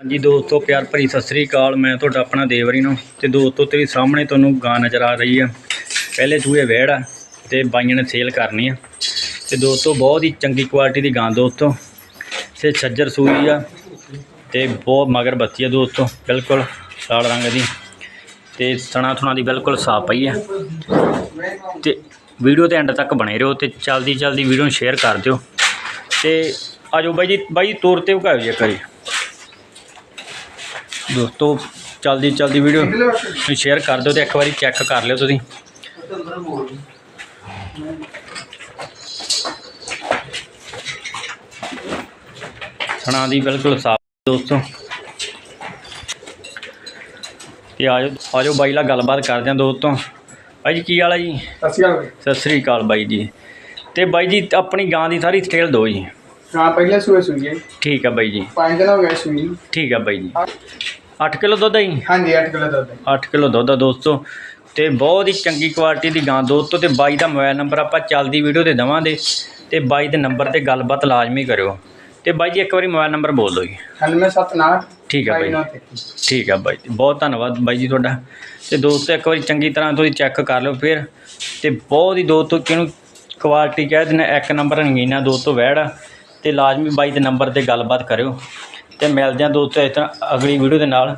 ਹਾਂਜੀ ਦੋਸਤੋ, ਪਿਆਰ ਭਰੀ ਸਤਿ ਸ੍ਰੀ ਅਕਾਲ। ਮੈਂ ਤੁਹਾਡਾ ਆਪਣਾ ਦੇਵਰੀ ਨੂੰ ਤੇ ਦੋਸਤੋ, ਤੇਰੇ ਸਾਹਮਣੇ ਤੁਹਾਨੂੰ ਗਾਂ ਨਜ਼ਰ ਆ ਰਹੀ ਆ। ਪਹਿਲੇ ਚੂਹੇ ਵਹਿੜ ਆ ਤੇ ਬਾਈਆਂ ਨੇ ਸੇਲ ਕਰਨੀ ਆ। ਤੇ ਦੋਸਤੋ, ਬਹੁਤ ਹੀ ਚੰਗੀ ਕੁਆਲਿਟੀ ਦੀ ਗਾਂ ਦੋਸਤੋ। ਤੇ ਛੱਜਰ ਸੂਈ ਆ ਤੇ ਬਹੁਤ ਮਗਰ ਬੱਤੀ ਆ ਦੋਸਤੋ, ਬਿਲਕੁਲ ਲਾਲ ਰੰਗ ਦੀ। ਤੇ ਸਣਾ ਥਣਾ ਦੀ ਬਿਲਕੁਲ ਸਾਫ਼ ਪਈ ਆ। ਤੇ ਵੀਡੀਓ ਤੇ ਐਂਡ ਤੱਕ ਬਣੇ ਰਹੋ ਤੇ ਚਲਦੀ ਚਲਦੀ ਵੀਡੀਓ ਨੂੰ ਸ਼ੇਅਰ ਕਰ ਦਿਓ। ਤੇ ਆਜੋ ਬਾਈ ਜੀ, ਬਾਈ ਤੋਰ ਤੇ ਵਿਖਾਓ ਜੀ ਇੱਕ ਵਾਰੀ। ਦੋਸਤੋ ਚਲਦੀ ਚਲਦੀ ਵੀਡੀਓ ਨੂੰ ਸ਼ੇਅਰ ਕਰ ਦਿਓ ਤੇ ਇੱਕ ਵਾਰੀ ਚੈੱਕ ਕਰ ਲਿਓ ਤੁਸੀਂ। ਸਣਾ ਦੀ ਬਿਲਕੁਲ ਸਾਫ਼ ਦੋਸਤੋ। ਤੇ ਆਜੋ ਆਜੋ ਬਾਈ ਨਾਲ ਗੱਲਬਾਤ ਕਰਦੇ ਹਾਂ ਦੋਸਤੋ। ਬਾਈ ਜੀ ਕੀ ਹਾਲ ਹੈ ਜੀ? ਸਤਿ ਸ਼੍ਰੀ ਅਕਾਲ। ਸਤਿ ਸ੍ਰੀ ਅਕਾਲ ਬਾਈ ਜੀ। ਤੇ ਬਾਈ ਜੀ ਆਪਣੀ ਗਾਂ ਦੀ ਸਾਰੀ ਡਿਟੇਲ ਦਿਓ ਜੀ। ਹਾਂ ਪਹਿਲੇ ਸੂਏ ਸੂਈ ਹੈ ਠੀਕ ਆ ਬਾਈ ਜੀ। ਪੰਜ ਦਿਨ ਹੋ ਗਏ ਸੂਈ। ਨੂੰ। ਠੀਕ ਆ ਬਾਈ ਜੀ। 8 ਕਿਲੋ ਦੁੱਧ ਹੈ ਜੀ? ਹਾਂਜੀ 8 ਕਿਲੋ ਦੁੱਧ ਹੈ 8 ਕਿਲੋ ਦੁੱਧ ਆ ਦੋਸਤੋ। ਤੇ ਬਹੁਤ ਹੀ ਚੰਗੀ ਕੁਆਲਿਟੀ ਦੀ ਗਾਂ ਦੋਸਤੋ ਤੇ ਬਾਈ ਦਾ ਮੋਬਾਈਲ ਨੰਬਰ ਆਪਾਂ ਚੱਲਦੀ ਵੀਡੀਓ ਤੇ ਦਵਾਂਗੇ। ਤੇ ਬਾਈ ਦੇ ਨੰਬਰ ਤੇ ਗੱਲਬਾਤ ਲਾਜ਼ਮੀ ਕਰਿਓ। ਤੇ ਬਾਈ ਜੀ ਇੱਕ ਵਾਰੀ ਮੋਬਾਈਲ ਨੰਬਰ ਬੋਲ ਦਿਓ ਜੀ। 9779 ਠੀਕ ਆ ਬਾਈ ਠੀਕ ਆ ਬਾਈ ਜੀ। ਬਹੁਤ ਧੰਨਵਾਦ ਬਾਈ ਜੀ ਤੁਹਾਡਾ। ਤੇ ਦੋਸਤੋ ਇੱਕ ਵਾਰੀ ਚੰਗੀ ਤਰ੍ਹਾਂ ਤੁਸੀਂ ਚੈੱਕ ਕਰ ਲਿਓ ਫਿਰ। ਤੇ ਬਹੁਤ ਹੀ ਦੋਸਤੋ ਕਿਹਨੂੰ ਕੁਆਲਿਟੀ ਕਹਿ ਦਿੰਦੇ ਇੱਕ ਨੰਬਰ ਰੰਗੀਨਾ ਦੋਸਤੋ ਵਹਿੜ। ਆ ਅਤੇ ਲਾਜ਼ਮੀ ਬਾਈ ਦੇ ਨੰਬਰ ਤੇ ਗੱਲਬਾਤ ਕਰਿਓ ਅਤੇ ਮਿਲਦੇ ਹਾਂ ਦੋਸਤੋ ਇਸ ਤਰ੍ਹਾਂ ਅਗਲੀ ਵੀਡੀਓ ਦੇ ਨਾਲ।